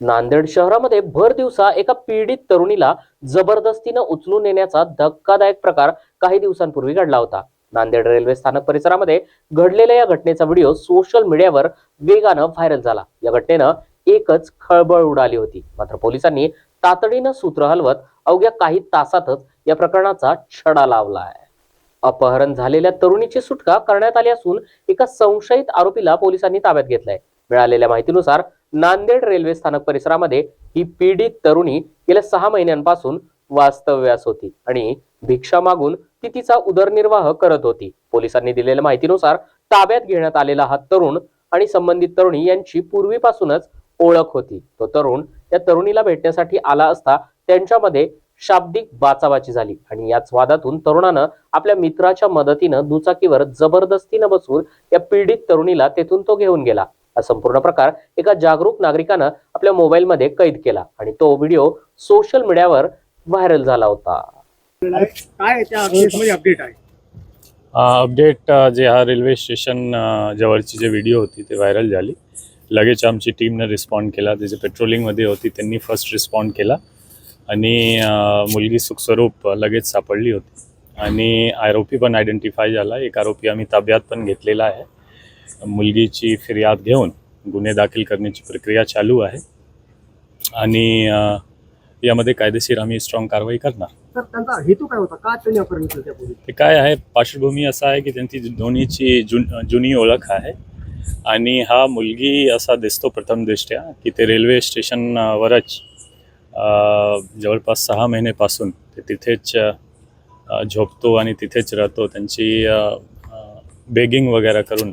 नांदेड शहरामध्ये भर दिवसा एका पीडित तरुणीला जबरदस्तीनं उचलून नेण्याचा धक्कादायक प्रकार काही दिवसांपूर्वी घडला होता. नांदेड रेल्वे स्थानक परिसरामध्ये घडलेल्या या घटनेचा व्हिडिओ सोशल मीडियावर वेगानं व्हायरल झाला. या घटनेनं एकच खळबळ उडाली होती. मात्र पोलिसांनी तातडीनं सूत्र हलवत अवघ्या काही तासातच या प्रकरणाचा छडा लावला आहे. अपहरण झालेल्या तरुणीची सुटका करण्यात आली असून एका संशयित आरोपीला पोलिसांनी ताब्यात घेतलाय. मिळालेल्या माहितीनुसार नांदेड रेल्वे स्थानक परिसरामध्ये ही पीडित तरुणी गेल्या सहा महिन्यांपासून वास्तव्यास होती आणि भिक्षा मागून ती तिचा उदरनिर्वाह करत होती. पोलिसांनी दिलेल्या माहितीनुसार ताब्यात घेण्यात आलेला हा तरुण आणि संबंधित तरुणी यांची पूर्वीपासूनच ओळख होती. तो तरुण त्या तरुणीला भेटण्यासाठी आला असता त्यांच्यामध्ये शाब्दिक बाचाबाची झाली आणि याच वादातून तरुणानं आपल्या मित्राच्या मदतीनं दुचाकीवर जबरदस्तीनं बसून या पीडित तरुणीला तेथून तो घेऊन गेला. हा संपूर्ण प्रकार एका जागरूक नागरिकानं आपल्या मोबाईलमध्ये कैद केला आणि तो व्हिडिओ सोशल मीडियावर व्हायरल झाला होता. काय त्या अपडेट आहे? अपडेट जे हा रेल्वे स्टेशन जवळची जे व्हिडिओ होती ते व्हायरल झाली. लगेच आमची टीमनं रिस्पॉन्ड केला. ते जे पेट्रोलिंगमध्ये होती त्यांनी फर्स्ट रिस्पॉन्ड केला. आणि मुलगी सुखस्वरूप लगेच सापडली होती. आणि आरोपी पण आयडेंटिफाय झाला. एक आरोपी आम्ही ताब्यात पण घेतलेला आहे. मुलगीची फिर्याद घेऊन गुन्हे दाखल करण्याची प्रक्रिया चालू आहे. आणि यामध्ये कायदेशीर आम्ही स्ट्रॉंग कारवाई करणार. तर त्यांचा हेतू काय होता? का त्यांनी ते काय आहे पार्श्वभूमी असा आहे की त्यांची दोन्हीची जुन जुनी ओळख आहे. आणि हा मुलगी असा दिसतो प्रथम दृष्ट्या की ते रेल्वे स्टेशनवरच जवळपास सहा महिनेपासून ते तिथेच झोपतो आणि तिथेच राहतो. त्यांची बेगिंग वगैरे करून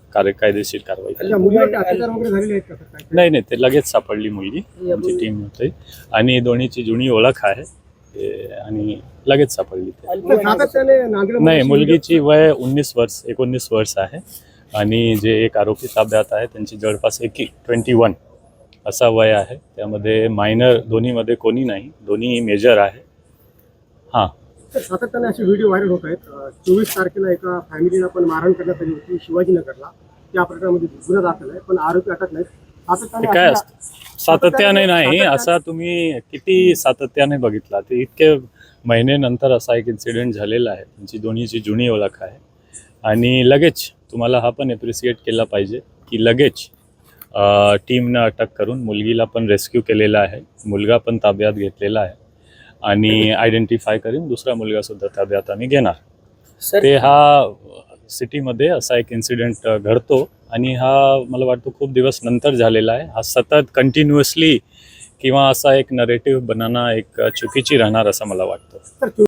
कार्य कायदेशीर कारवाई नाही नाही ते लगेच सापडली मुलगी. आमची टीम होते. आणि दोन्हीची जुनी ओळख आहे. ते- आणि लगेच सापडली ते. नाही मुलगीची वय उन्नीस वर्ष एकोणीस वर्ष आहे. आणि जे एक आरोपी ताब्यात आहे त्यांची जवळपास एक ट्वेंटी वन असा वय आहे. त्यामध्ये मायनर दोन्हीमध्ये कोणी नाही. दोन्ही मेजर आहे. हां. सातत्याने असे व्हिडिओ व्हायरल होत आहेत. चोवीस तारखेला एका फॅमिलीला पण मारहाण करण्यात आली होती शिवाजीनगरला. त्या प्रकरणामध्ये गुन्हा दाखल आहे पण आरोपी अटक नाहीत. ते काय सातत्याने नाही असा तुम्ही किती सातत्याने बघितला? ते इतके महिनेनंतर असा एक इन्सिडेंट झालेला आहे. त्यांची दोन्हीची जुनी ओळख आहे. आणि लगेच तुम्हाला हा पण एप्रिसिएट केला पाहिजे की लगेच टीमनं अटक करून मुलगीला पण रेस्क्यू केलेला आहे. मुलगा पण ताब्यात घेतलेला आहे. आणि आयडेंटिफाय करून दुसरा मुलगा सुद्धा ताब्यात आम्ही घेणार. ते हा सिटीमध्ये असा एक इन्सिडेंट घडतो आणि हा मला वाटतं खूप दिवस नंतर झालेला आहे. हा सतत कंटिन्युअसली किंवा असा एक नरेटिव्ह बनवणं एक चुकीची राहणार असं मला वाटतं.